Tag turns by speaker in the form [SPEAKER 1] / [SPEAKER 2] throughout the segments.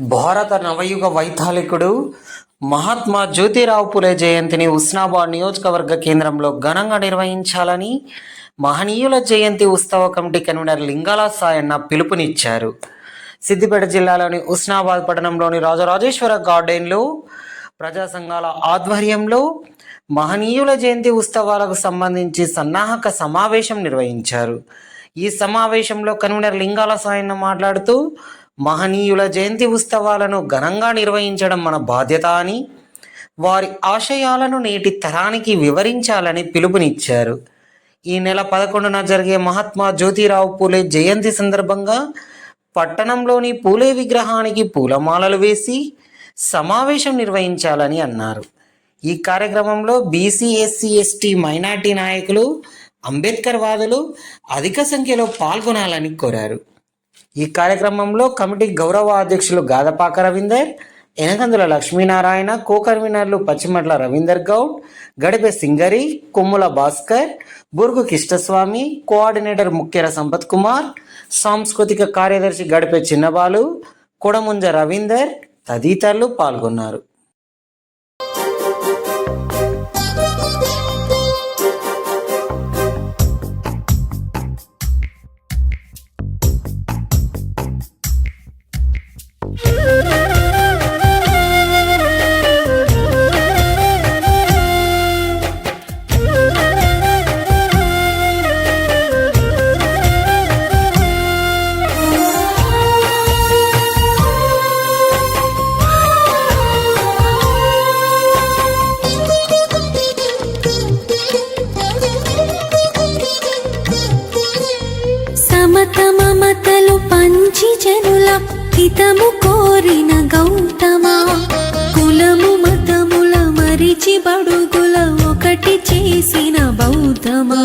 [SPEAKER 1] భారత నవయుగ వైతాళికుడు మహాత్మా జ్యోతిరావు పులే జయంతిని ఉస్నాబాద్ నియోజకవర్గ కేంద్రంలో ఘనంగా నిర్వహించాలని మహనీయుల జయంతి ఉత్సవ కమిటీ కన్వీనర్ లింగాల సాయన్న పిలుపునిచ్చారు. సిద్దిపేట జిల్లాలోని ఉస్నాబాద్ పట్టణంలోని రాజరాజేశ్వర గార్డెన్లో ప్రజా సంఘాల ఆధ్వర్యంలో మహనీయుల జయంతి ఉత్సవాలకు సంబంధించి సన్నాహక సమావేశం నిర్వహించారు. ఈ సమావేశంలో కన్వీనర్ లింగాల సాయన్న మాట్లాడుతూ మహనీయుల జయంతి ఉత్సవాలను ఘనంగా నిర్వహించడం మన బాధ్యత అని వారి ఆశయాలను నేటి తరానికి వివరించాలని పిలుపునిచ్చారు. ఈ నెల పదకొండున జరిగే మహాత్మా జ్యోతిరావు పూలే జయంతి సందర్భంగా పట్టణంలోని పూలే విగ్రహానికి పూలమాలలు వేసి సమావేశం నిర్వహించాలని అన్నారు. ఈ కార్యక్రమంలో బీసీ ఎస్సీ ఎస్టీ మైనార్టీ నాయకులు అంబేద్కర్ వాదులు అధిక సంఖ్యలో పాల్గొనాలని కోరారు. ఈ కార్యక్రమంలో కమిటీ గౌరవ అధ్యక్షులు గాదపాక రవీందర్ ఎనకందుల లక్ష్మీనారాయణ కో కన్వీనర్లు పచ్చిమట్ల రవీందర్ గౌడ్ గడిపే సింగరి కొమ్ముల భాస్కర్ బుర్గు కిష్టస్వామి కోఆర్డినేటర్ ముఖ్యర సంపత్ కుమార్ సాంస్కృతిక కార్యదర్శి గడిపే చిన్నబాలు కొడముంజ రవీందర్ తదితరులు పాల్గొన్నారు.
[SPEAKER 2] జనుల హితము కోరిన గౌతమా. కులము మతముల మరిచి బడుగుల ఒకటి చేసిన బౌద్ధమా.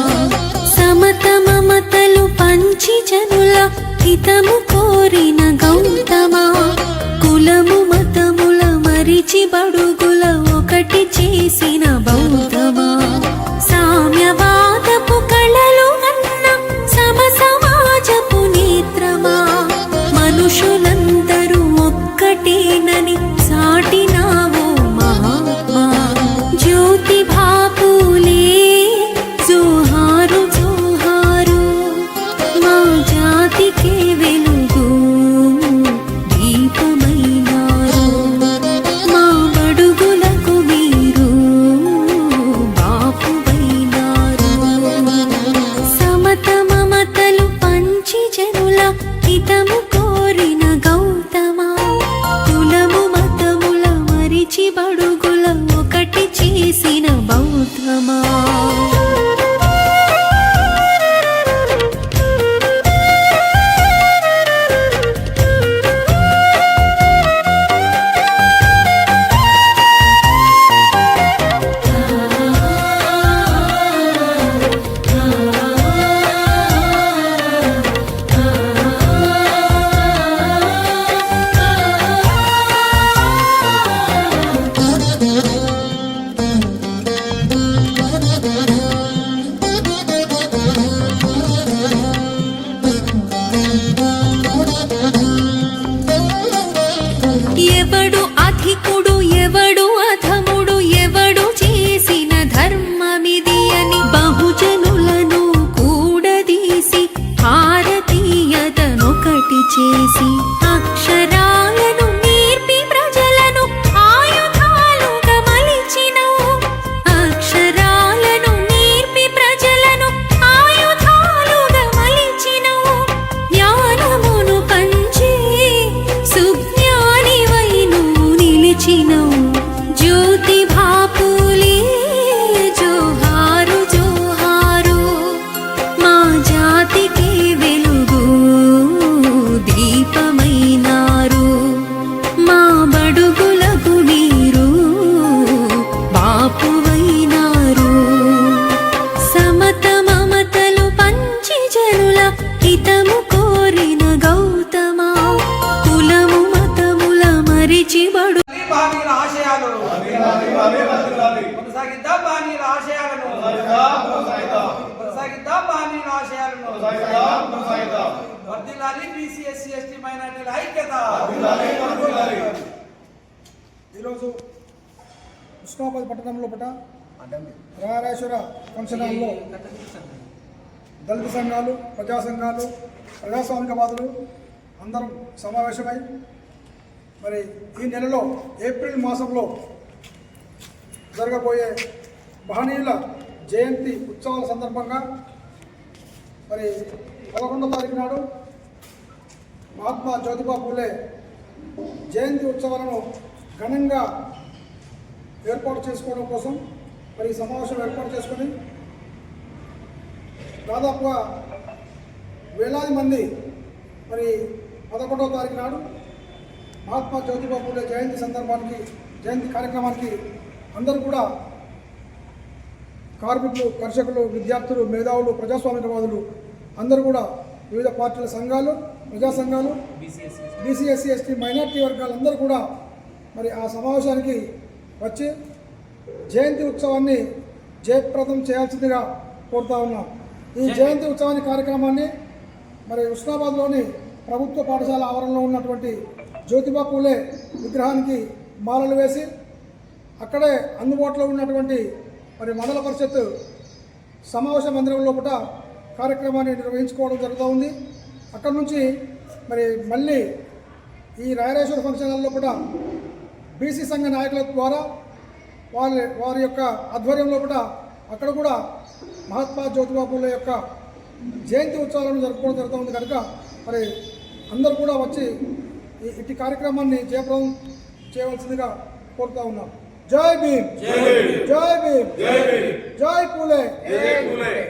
[SPEAKER 2] బౌద్ధమా
[SPEAKER 3] China. కొనసాగిద్దాం బాణీల ఆశయాలను. కొనసాగిద్దాం బాణీల ఆశయాలను. వర్ధిల్లాలి బీసీ ఎస్సీ ఎస్టీ మైనార్టీల ఐక్యత.
[SPEAKER 4] ఈరోజు ఉస్మాబాద్ పట్టణంలో పట రాయరాశ్వర ఫంక్షన్ హాల్లో దళిత సంఘాలు ప్రజా సంఘాలు ప్రజాస్వామికవాదులు అందరం సమావేశమై మరి ఈ నెలలో ఏప్రిల్ మాసంలో జరగబోయే మహనీయుల జయంతి ఉత్సవాల సందర్భంగా మరి పదకొండో తారీఖు నాడు మహాత్మా జ్యోతిబా పూలే జయంతి ఉత్సవాలను ఘనంగా ఏర్పాటు చేసుకోవడం కోసం మరి సమావేశం ఏర్పాటు చేసుకొని దాదాపుగా వేలాది మంది మరి పదకొండవ తారీఖు నాడు మహాత్మా జ్యోతిబా పూలే జయంతి సందర్భానికి జయంతి కార్యక్రమానికి అందరూ కూడా కార్మికులు కర్షకులు విద్యార్థులు మేధావులు ప్రజాస్వామికవాదులు అందరూ కూడా వివిధ పార్టీల సంఘాలు ప్రజా సంఘాలు బీసీ ఎస్సీ ఎస్టీ మైనార్టీ వర్గాలందరూ కూడా మరి ఆ సమావేశానికి వచ్చి జయంతి ఉత్సవాన్ని జయప్రదం చేయాల్సిందిగా కోరుతా ఉన్నాం. ఈ జయంతి ఉత్సవాన్ని కార్యక్రమాన్ని మరి ఉస్నాబాద్లోని ప్రభుత్వ పాఠశాల ఆవరణలో ఉన్నటువంటి జ్యోతిబా పూలే విగ్రహానికి మాలలు వేసి అక్కడే అందుబాటులో ఉన్నటువంటి మరి మండల పరిషత్ సమావేశ మందిరం లోపల కార్యక్రమాన్ని నిర్వహించుకోవడం జరుగుతూ ఉంది. అక్కడ నుంచి మరి మళ్ళీ ఈ రాయరేశ్వర ఫంక్షన్ హాల్ లోపల బీసీ సంఘ నాయకుల ద్వారా వారి వారి యొక్క ఆధ్వర్యం లోపల అక్కడ కూడా మహాత్మా జ్యోతిబాబుల యొక్క జయంతి ఉత్సవాలను జరుపుకోవడం జరుగుతూ ఉంది. కనుక మరి అందరూ కూడా వచ్చి ఇట్టి కార్యక్రమాన్ని జయప్రదం చేయవలసిందిగా కోరుతా ఉన్నాం. జై భీమ్ జై భీమ్ జై పూలే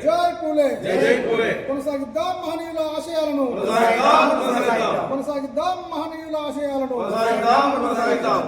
[SPEAKER 4] జై పూలే కొనసాగిద్దాం మహనీయుల ఆశయాలను. కొనసాగిద్దాం మహనీయుల ఆశయాలను. కొనసాగిద్దాం కొనసాగిద్దాం।